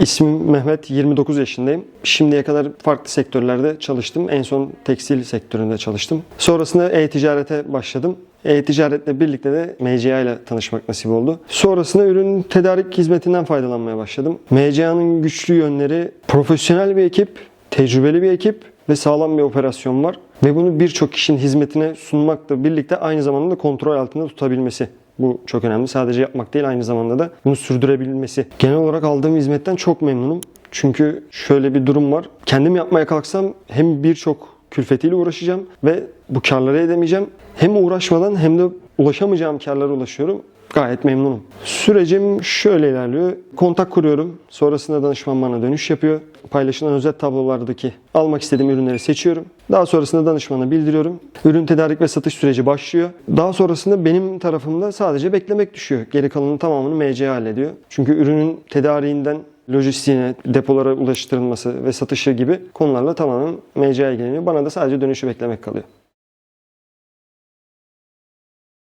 İsmim Mehmet, 29 yaşındayım. Şimdiye kadar farklı sektörlerde çalıştım. En son tekstil sektöründe çalıştım. Sonrasında e-ticarete başladım. E-ticaretle birlikte de MCA ile tanışmak nasip oldu. Sonrasında ürün tedarik hizmetinden faydalanmaya başladım. MCA'nın güçlü yönleri profesyonel bir ekip, tecrübeli bir ekip ve sağlam bir operasyon var. Ve bunu birçok kişinin hizmetine sunmakla birlikte aynı zamanda da kontrol altında tutabilmesi. Bu çok önemli. Sadece yapmak değil aynı zamanda da bunu sürdürebilmesi. Genel olarak aldığım hizmetten çok memnunum. Çünkü şöyle bir durum var. Kendim yapmaya kalksam hem birçok külfetiyle uğraşacağım ve bu karları edemeyeceğim. Hem uğraşmadan hem de ulaşamayacağım karlara ulaşıyorum. Gayet memnunum. Sürecim şöyle ilerliyor. Kontak kuruyorum. Sonrasında danışman bana dönüş yapıyor. Paylaşılan özet tablolardaki almak istediğim ürünleri seçiyorum. Daha sonrasında danışmana bildiriyorum. Ürün tedarik ve satış süreci başlıyor. Daha sonrasında benim tarafımda sadece beklemek düşüyor. Geri kalanın tamamını MCA hallediyor. Çünkü ürünün tedariğinden lojistiğine, depolara ulaştırılması ve satışı gibi konularla tamamen MCA ilgileniyor. Bana da sadece dönüşü beklemek kalıyor.